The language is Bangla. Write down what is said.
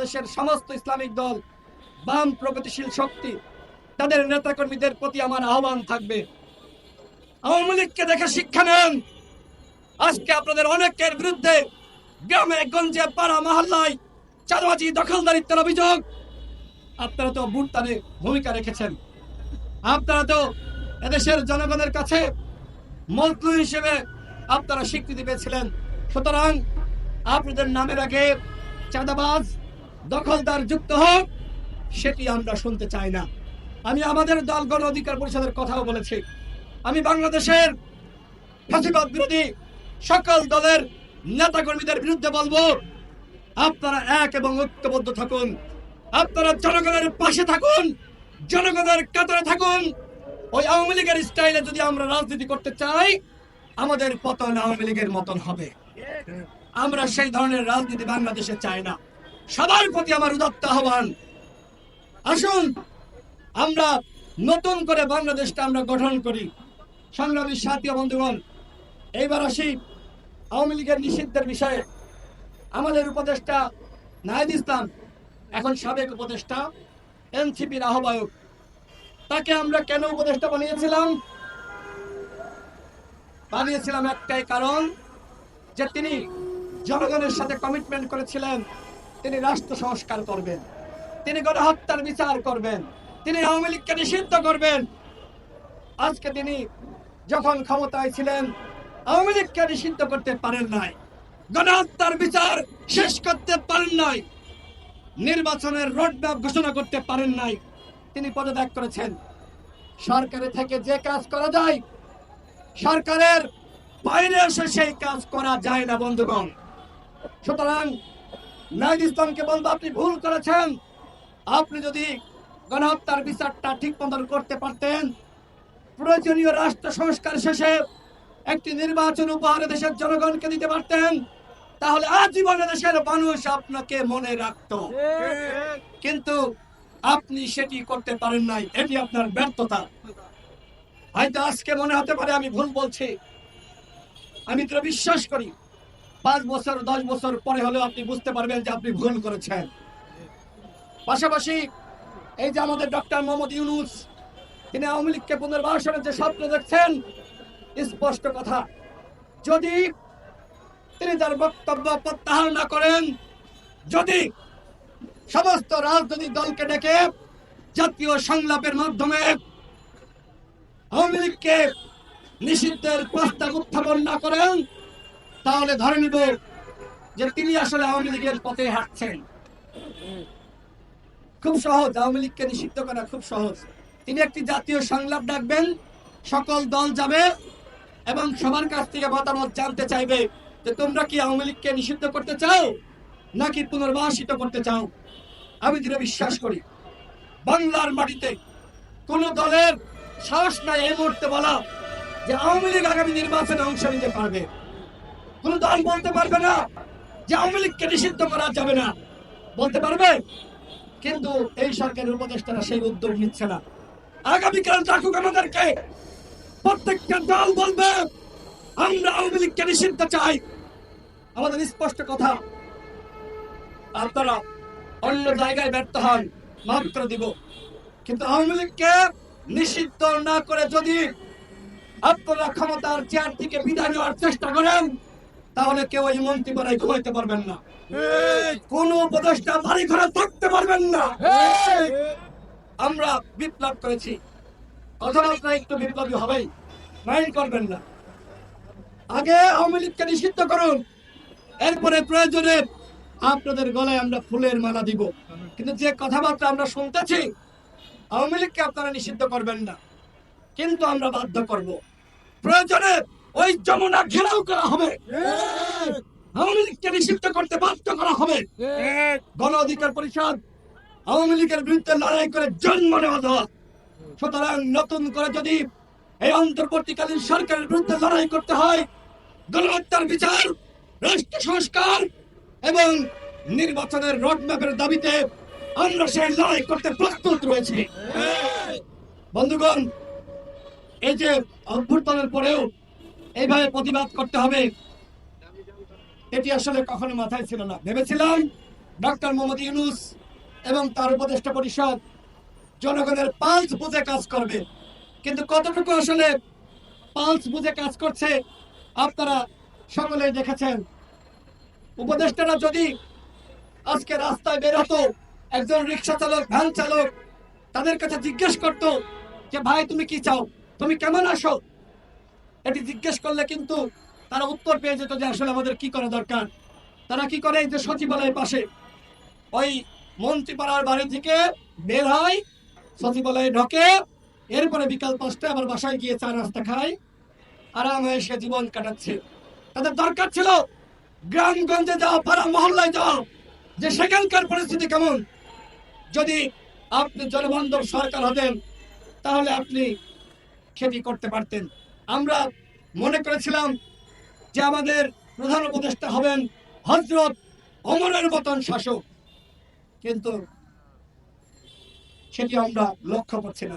দেশের সমস্ত ইসলামিক দল বাম প্রগতিশীল শক্তি, তাদের নেতাকর্মীদের প্রতি আমার আহ্বান থাকবে। আওয়ামী লীগকে দেখে শিক্ষা নেন। আজকে আপনাদের অনেকের বিরুদ্ধে গ্রামে গঞ্জে পাড়া মহল্লায় চাঁদাবাজি, দখলদারিত্বের অভিযোগ। আপনারা তো বুটতানে ভূমিকা রেখেছেন। আপনারা তো এদেশের জনগণের কাছে মজলু হিসেবে আপনারা স্বীকৃতি পেয়েছিলেন। সুতরাং আপনাদের নামের আগে চাঁদাবাজ দখলদার যুক্ত হোক, সেটি আমরা শুনতে চাই না। আমি আমাদের দল গণ অধিকার পরিষদের কথাও বলেছি। আমি বাংলাদেশের ফাঁসিবাদ বিরোধী সকল দলের নেতাকর্মীদের বিরুদ্ধে বলব, আপনারা এক এবং ঐক্যবদ্ধ থাকুন। আপনারা জনগণের পাশে থাকুন, জনগণের কাতারে থাকুন। ওই আওয়ামী লীগের স্টাইলে যদি আমরা রাজনীতি করতে চাই, আমাদের পতন আওয়ামী লীগের মতন হবে। আমরা সেই ধরনের রাজনীতি বাংলাদেশে চাই না। সবার প্রতি আমার উদাত্ত আহ্বান। আসুন, আমরা নতুন করে বাংলাদেশটা আমরা গঠন করি। সংগ্রামী সাথী বন্ধুগণ, এইবার আসি আওয়ামী লীগের নিষিদ্ধের বিষয়ে। আমাদের উপদেষ্টা নাহিদ ইসলাম, এখন সাবেক উপদেষ্টা, এনসিপির আহ্বায়ক। তাকে আমরা কেন উপদেষ্টা বানিয়েছিলাম? বানিয়েছিলাম একটাই কারণ যে তিনি জনগণের সাথে কমিটমেন্ট করেছিলেন। তিনি রাষ্ট্র সংস্কার করবেন। তিনি গণহত্যার বিচার করবেন। তিনি আওয়ামী লীগকে নিষিদ্ধ করবেন। আজকে তিনি যখন ক্ষমতায় ছিলেন, আওয়ামী লীগকে নিষিদ্ধ করতে পারেন নাই। গণহত্যার বিচার শেষ করতে পারেন নাই। নির্বাচনের রোডম্যাপ ঘোষণা করতে পারেন নাই। তিনি পদত্যাগ করেছেন। সরকারে থেকে যে কাজ করা যায়, সরকারের বাইরে এসে সেই কাজ করা যায় না, বন্ধুগণ। সুতরাং নাইদ ইসলামকে বলব আপনি ভুল করেছেন। আপনি যদি গণহত্যার বিচারটা ঠিক মতন করতে পারতেন, প্রয়োজনীয় রাষ্ট্র সংস্কার শেষে একটি নির্বাচন উপহার দেশের জনগণকে দিতে পারতেন, তাহলে আজীবনে দেশের মানুষ আপনাকে মনে রাখত। কিন্তু আপনি সেটি করতে পারেন নাই, এটি আপনার ব্যর্থতা। হয়তো আজকে মনে হতে পারে আমি ভুল বলছি। আমি তো বিশ্বাস করি পাঁচ বছর, দশ বছর পরে হলেও আপনি বুঝতে পারবেন যে আপনি ভুল করেছেন। পাশাপাশি এই যে আমাদের ডক্টর মোহাম্মদ ইউনুস, তিনি আওয়ামী লীগকে পুনর্বাসনের যে স্বপ্ন দেখছেন, স্পষ্ট কথা, যদি তিনি তার বক্তব্য প্রত্যাহার না করেন, যদি সমস্ত রাজনৈতিক দলকে ডেকে জাতীয় সংলাপের মাধ্যমে আওয়ামী লীগকে নিষিদ্ধের প্রস্তাব উত্থাপন না করেন তাহলে ধরে নিব যে তিনি আসলে আওয়ামী লীগের পথে হাঁটছেন। খুব সহজ, আওয়ামী লীগকে নিষিদ্ধ করা খুব সহজ। তিনি একটি জাতীয় সংলাপ ডাকবেন, সকল দল যাবে এবং সবার কাছ থেকে মতামত জানতে চাইবে যে তোমরা কি আওয়ামী লীগকে নিষিদ্ধ করতে চাও নাকি পুনর্বাসিত করতে চাও? আমি দৃঢ় বিশ্বাস করি, বাংলার মাটিতে কোন দলের সাহস নাই এই মুহূর্তে বলা যে আওয়ামী লীগ আগামী নির্বাচনে অংশ নিতে পারবে। কোন দল বলতে পারবে না যে আওয়ামী লীগকে নিষিদ্ধ করা যাবে না। বলতে পারবে? কিন্তু এই সরকারের উপদেষ্টারা সেই উদ্যোগ নিচ্ছে না। আগামীকাল ডাকুক আমাদেরকে। প্রত্যেকটা দল বলবে, আমরা আওয়ামী লীগকে নিষিদ্ধ চাই। আমাদের স্পষ্ট কথা, আপনারা অন্য জায়গায় ব্যর্থ হন, মাফ করে দিব। কিন্তু আওয়ামী লীগকে নিষিদ্ধ না করে যদি আপনারা ক্ষমতার চেয়ার থেকে বিদায় নেওয়ার চেষ্টা করেন তাহলে কেউ এই মন্ত্রী বাড়ায় ঘুমাইতে পারবেন না। কোন উপদেষ্টা বাড়ি ঘরে থাকতে পারবেন না। আমরা বিপ্লব করেছি। কথাবার্তা একটু বিপ্লবী হবেই মাইন্ড করবেন না। আগে আওয়ামী লীগকে নিষিদ্ধ করুন এরপরে প্রয়োজনে আপনাদের গলায় আমরা ফুলের মালা দিব। কিন্তু যে কথাবার্তা আমরা শুনতেছি আওয়ামী লীগকে আপনারা নিষিদ্ধ করবেন না। কিন্তু আমরা বাধ্য করব। প্রয়োজনে ওই যমুনা ঘেরাও করা হবে। আওয়ামী লীগকে নিষিদ্ধ করতে বাধ্য করা হবে। গণ অধিকার পরিষদ আওয়ামী লীগের বিরুদ্ধে লড়াই করে জন্ম নেওয়া দেওয়া। সুতরাং নতুন করে যদি এই অন্তর্বর্তীকালীন সরকারের বিরুদ্ধে লড়াই করতে হয়, গণহত্যার বিচার, রাষ্ট্র সংস্কার এবং নির্বাচনের রোডম্যাপের দাবিতে আমরা সেই লড়াই করতে প্রস্তুত রয়েছি। বন্ধুগণ, এই যে অভ্যর্থনের পরেও এইভাবে প্রতিবাদ করতে হবে। এটি আসলে কখনো মাথায় ছিল না। ভেবেছিলাম ডক্টর মোহাম্মদ ইউনুস এবং তার উপদেষ্টা পরিষদ জনগণের পালস বুঝে কাজ করবে। কিন্তু কতটুকু আসলে পালস বুঝে কাজ করছে, আপনারা সকলেই দেখেছেন। উপদেষ্টারা যদি আজকে রাস্তায় বের হতো, একজন রিক্সা চালক, ভ্যান চালক তাদের কাছে জিজ্ঞেস করতো যে, ভাই, তুমি কি চাও? তুমি কেমন আসো এটি জিজ্ঞেস করলে কিন্তু তারা উত্তর পেয়ে যেত যে আসলে আমাদের কি করা দরকার। তারা কি করে যে সচিবালয়ের পাশে? ওই মন্ত্রীপাড়ার বাড়ি থেকে বের হয়, সচিবালয়ে ঢোকে, এরপরে বিকাল পাঁচটায় আবার বাসায় গিয়ে চা রাস্তা খায়, আরামে সে জীবন কাটাচ্ছে। তাদের দরকার ছিল গ্রামগঞ্জে যাওয়া, পাড়া মহল্লায় যাওয়া, যে সেখানকার পরিস্থিতি কেমন? যদি আপনি জনবান্ধব সরকার হতেন, তাহলে আপনি খেতি করতে পারতেন। আমরা মনে করেছিলাম যে আমাদের প্রধান উপদেষ্টা হবেন হজরত অমরের মতন শাসক। কিন্তু সেটি আমরা লক্ষ্য করছি না।